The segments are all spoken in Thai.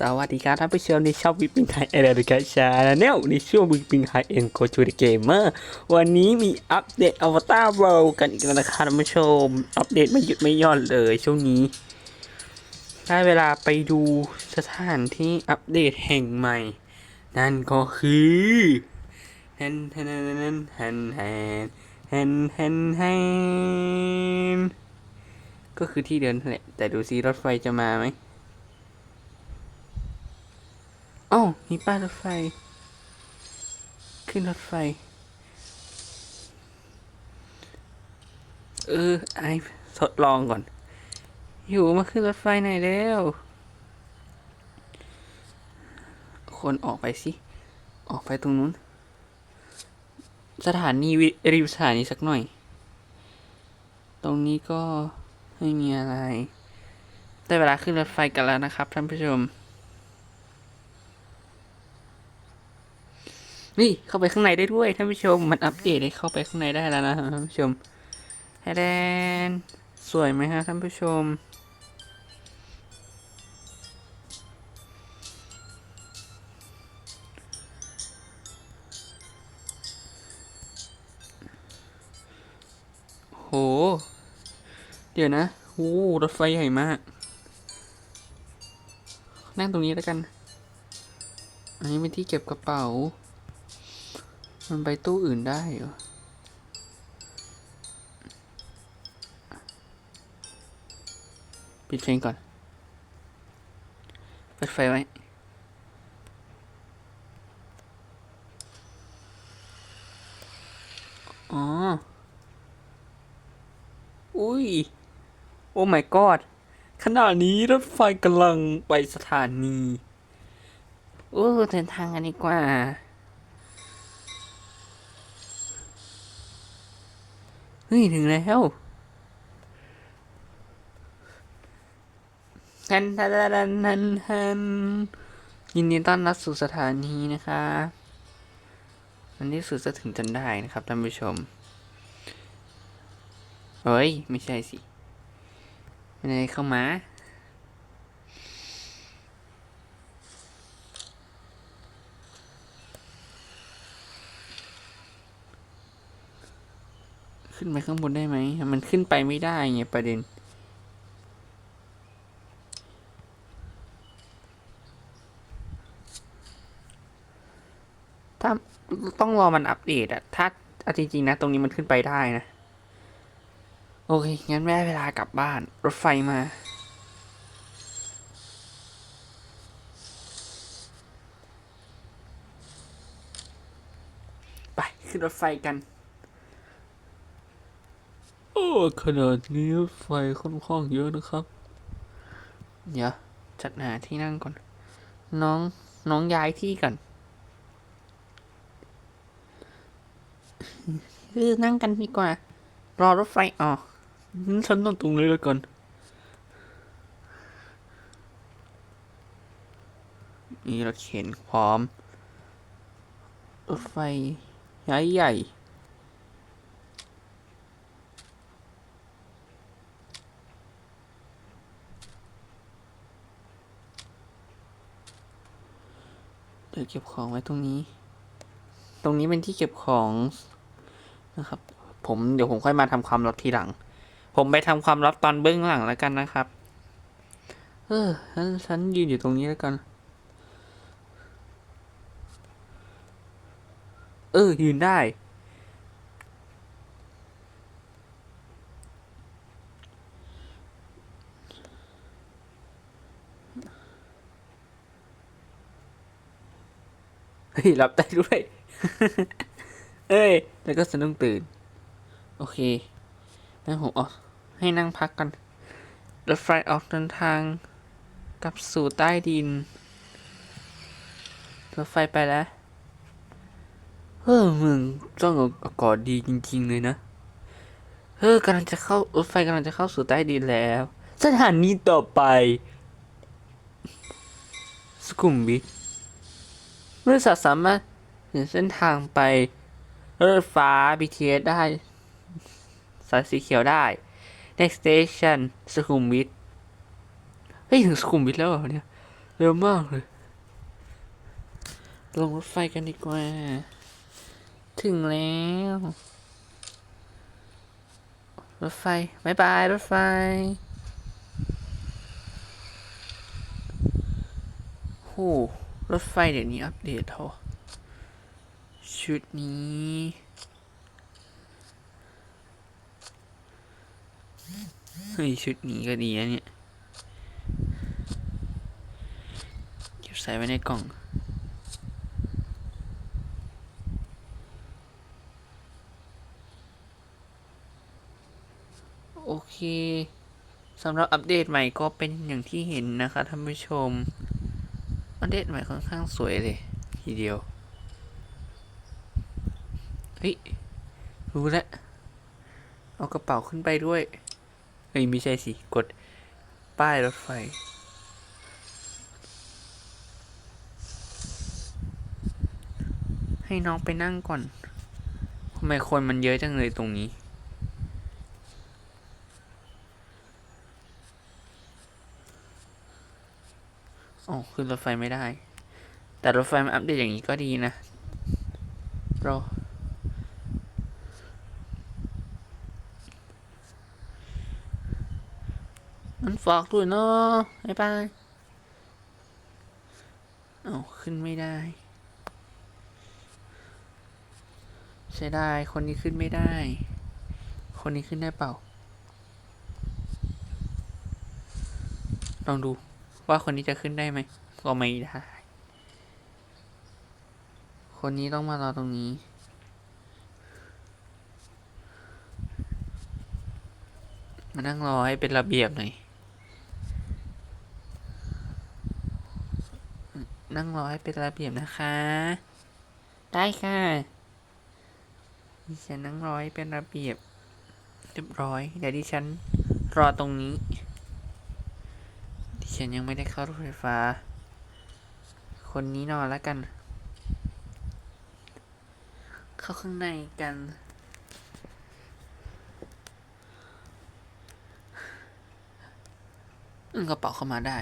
สวัสดีครับท่านผู้ชมในช่องวิปปิ้งไทยเอเดอร์กาชาแนลในช่วงวิปปิ้งไทยเอ็นโคชูดเกมเมอร์วันนี้มีอัปเดตอวตารเวลกันอีกแล้วนะครับท่านผู้ชม อัปเดตไม่หยุดไม่ย่อนเลยช่วงนี้ ได้เวลาไปดูสถานที่อัปเดตแห่งใหม่ นั่นก็คือแฮนแฮนแฮนแฮนแฮนแฮนแฮนแฮนก็คือที่เดินนั่นแหละ แต่ดูซิรถไฟจะมาไหม อ้าวมีป้ายรถไฟ ขึ้นรถไฟ เออ ไอทดลองก่อน อยู่มาขึ้นรถไฟหน่อยแล้ว คนออกไปสิ ออกไปตรงนู้น สถานีวิรีวิวสถานีสักหน่อย ตรงนี้ก็ไม่มีอะไร ได้เวลาขึ้นรถไฟกันแล้วนะครับท่านผู้ชม นี่เข้าไปข้างในได้ด้วยท่านผู้ชม มันอัปเดตให้เข้าไปข้างในได้แล้วนะท่านผู้ชมแฮแดนสวยไหมฮะท่านผู้ชม โห เดี๋ยวนะโอ้รถไฟใหญ่มาก นั่งตรงนี้แล้วกัน อันนี้เป็นที่เก็บกระเป๋า มันไปตู้อื่นได้เหรอปิดเพลงก่อน เปิดไฟไว้ อ๋อ อุ้ย โอ้ my god ขณะนี้รถไฟกำลังไปสถานี โอ้เดินทางกันดีกว่า เฮ้ย ถึงแล้วฮันฮันฮันฮันฮันยินดีต้อนรับสู่สถานีนะคะวันที่สุดจะถึงจนได้นะครับท่านผู้ชม เฮ้ย ไม่ใช่สิ ไม่ได้เข้ามา ขึ้นไปข้างบนได้ไหม มันขึ้นไปไม่ได้ไงประเด็น ถ้าต้องรอมันอัปเดตอะถ้าเอาจริงๆนะ ตรงนี้มันขึ้นไปได้นะ โอเค งั้นแม่เวลากลับบ้าน รถไฟมาไปขึ้นรถไฟกัน ขนาดนี้รถไฟค่อนข้างเยอะนะครับ เดี๋ยวจัดหาที่นั่งก่อน น้องน้องย้ายที่ก่อนเออนั่งกันดีกว่า รอรถไฟออกงั้นฉันนอนตรงนี้แล้วกันมีรถเข็นพร้อม รถไฟใหญ่ใหญ่ ดี๋ยวเก็บของไว้ตรงนี้ ตรงนี้เป็นที่เก็บของนะครับ ผมเดี๋ยวผมค่อยมาทำความลับทีหลัง ผมไปทำความลับตอนเบื้องหลังแล้วกันนะครับ เออฉันฉันยืนอยู่ตรงนี้แล้วกัน เออยืนได้ เฮ้ยหลับได้ด้วยเอ้ย แล้วก็สะดุ้งตื่น โอเคงั้นผมออกให้นั่งพักกันรถไฟออกเดินทางกลับสู่ใต้ดินรถไฟไปแล้วเฮ้อมึงจ้องอากาศดีจริงๆเลยนะ เฮ้อกำลังจะเข้ารถไฟกำลังจะเข้าสู่ใต้ดินแล้ว สถานีต่อไปสกุมวิท บริษัทสามารถเห็นเส้นทางไปรถไฟฟ้า BTS ได้ สายสีเขียวได้ next station สุขุมวิทเฮ้ย ถึงสุขุมวิทแล้วเหรอเนี่ย เร็วมากเลย ลงรถไฟกันดีกว่า ถึงแล้ว รถไฟบายบาย รถไฟโห รถไฟเดี๋ยวนี้อัปเดตเท่าชุดนี้ เฮ้ย ชุดนี้ก็ดีนะเนี่ย เก็บใส่ไว้ในกล่องโอเคสำหรับอัปเดตใหม่ก็เป็นอย่างที่เห็นนะคะท่านผู้ชม อัปเดตใหม่ค่อนข้างสวยเลย ทีเดียว เฮ้ย รู้แล้วเอากระเป๋าขึ้นไปด้วย เฮ้ยไม่ใช่สิ กดป้ายรถไฟ ให้น้องไปนั่งก่อนทำไมคนมันเยอะจังเลยตรงนี้ อ๋อขึ้นรถไฟไม่ได้ แต่รถไฟมันอัปเดตอย่างนี้ก็ดีนะรอมันฝากด้วยเนาะบ๊ายบายเอาขึ้นไม่ได้ ใช่ได้คนนี้ขึ้นไม่ได้ คนนี้ขึ้นได้เปล่า ลองดู ว่าคนนี้จะขึ้นได้ไหมก็ไม่ได้ คนนี้ต้องมารอตรงนี้ มานั่งรอให้เป็นระเบียบหน่อย นั่งรอให้เป็นระเบียบนะคะ ได้ค่ะดิฉันนั่งรอให้เป็นระเบียบเรียบร้อย เดี๋ยวดิฉันรอตรงนี้ ฉันยังไม่ได้เข้ารถไฟฟ้า คนนี้นอนแล้วกัน เข้าข้างในกันอืมกระเป๋าเข้ามาได้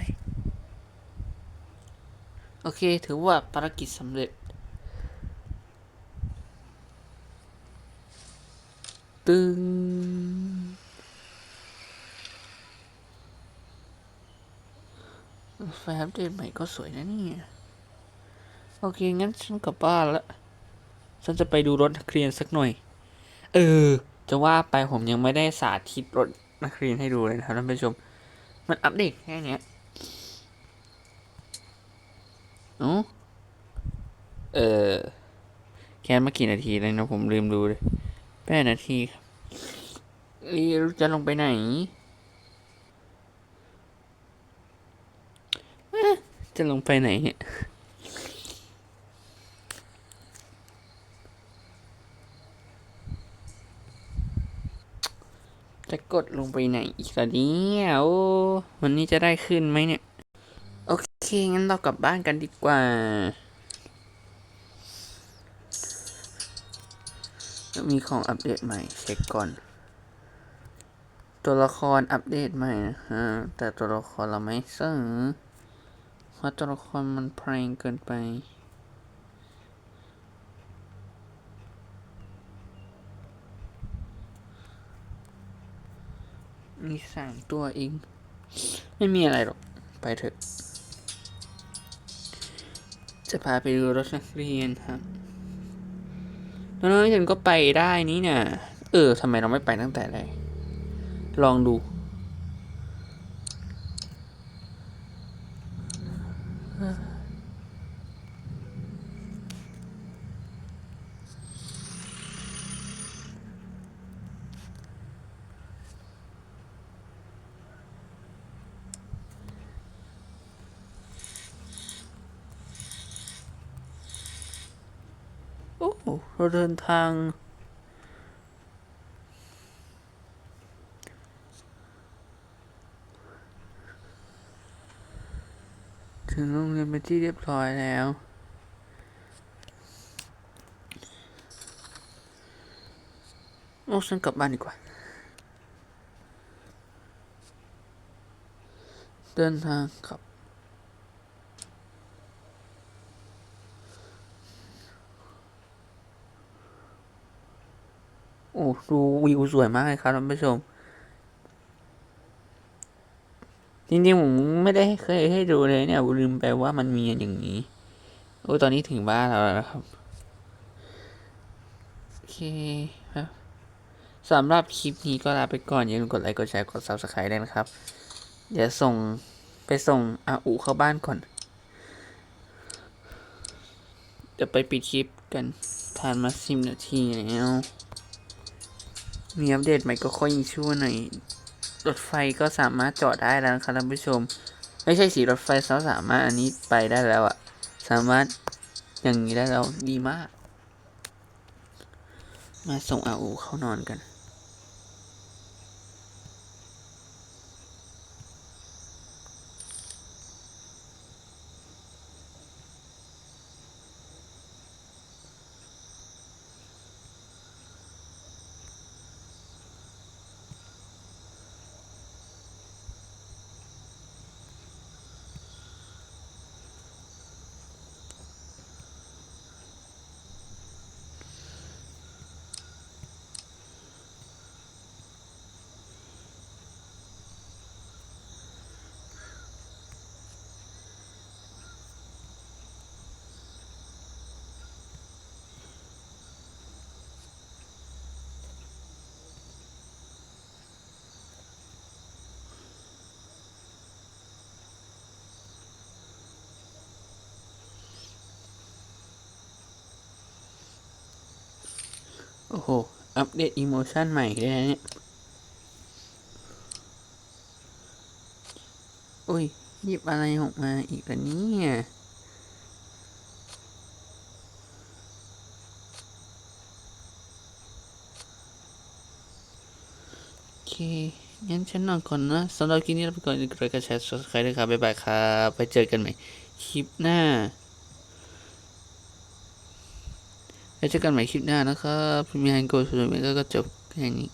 โอเค ถือว่าภารกิจสำเร็จ ตึง ไฟอัปเดตใหม่ก็สวยนะเนี่ยโอเค งั้นฉันกลับบ้านละฉันจะไปดูรถนักเรียนสักหน่อย เออ จะว่าไปผมยังไม่ได้สาธิตรถนักเรียนให้ดูเลยนะครับท่านผู้ชม มันอัปเดตแค่เนี้ยอ๋อเออแค่มากี่นาทีเลยนะผมลืมดูเลยแปดนาทีครับจะลงไปไหนเอ๊ะ จะลงไปไหนเนี่ยจะกดลงไปไหนอีกล่ะเนี่ย โอ้ วันนี้จะได้ขึ้นไหมเนี่ย โอเค งั้นเรากลับบ้านกันดีกว่า มีของอัปเดตใหม่ เช็คก่อน ตัวละครอัปเดตใหม่นะฮะ แต่ตัวละครเราไม่ซื้อ เพราะตัวละครมันแพงเกินไปมีสามตัวเอง ไม่มีอะไรหรอก ไปเถอะ จะพาไปดูรถนักเรียนครับน้อยฉันก็ไปได้นี่น่ะ เออทำไมเราไม่ไปตั้งแต่แรกลองดู เราเดินทาง ถึงโรงเรียนเป็นที่เรียบร้อยแล้วโอ้ฉันกลับบ้านดีกว่า เดินทางกลับ โอ้ดูวิวสวยมากเลยครับท่านผู้ชม จริงๆผมไม่ได้เคยให้ดูเลยเนี่ยลืมไปว่ามันมีอย่างนี้ โอ้ตอนนี้ถึงบ้านเราแล้วนะครับ โอเคครับสำหรับคลิปนี้ก็ลาไปก่อน อย่าลืมกดไลค์กดแชร์กด subscribe ด้วยนะครับเดี๋ยวส่งไปส่งอาอุเข้าบ้านก่อน เดี๋ยวไปปิดคลิปกันผ่านมาสิบนาทีแล้ว มีอัปเดตใหม่ก็ค่อยยิงชั่วหน่อยรถไฟก็สามารถจอดได้แล้วนะครับท่านผู้ชม ไม่ใช่สีรถไฟเขาสามารถอันนี้ไปได้แล้วอะสามารถอย่างนี้ได้แล้วดีมาก มาส่งอาอูเข้านอนกัน โอ้โห อัปเดตอีโมชันใหม่ด้วยนะเนี่ย อุ้ย หยิบอะไรออกมาอีกแล้วเนี่ยโอเค งั้นฉันนอนก่อนนะสำหรับคลิปนี้เราไปก่อนกดไลค์กดแชร์ subscribe ด้วยครับ บ๊ายบายครับ ไปเจอกันใหม่ คลิปหน้า ล้วเจอกันใหม่คลิปหน้านะครับพี่มีฮันโกสุดเมก็จบแค่นี้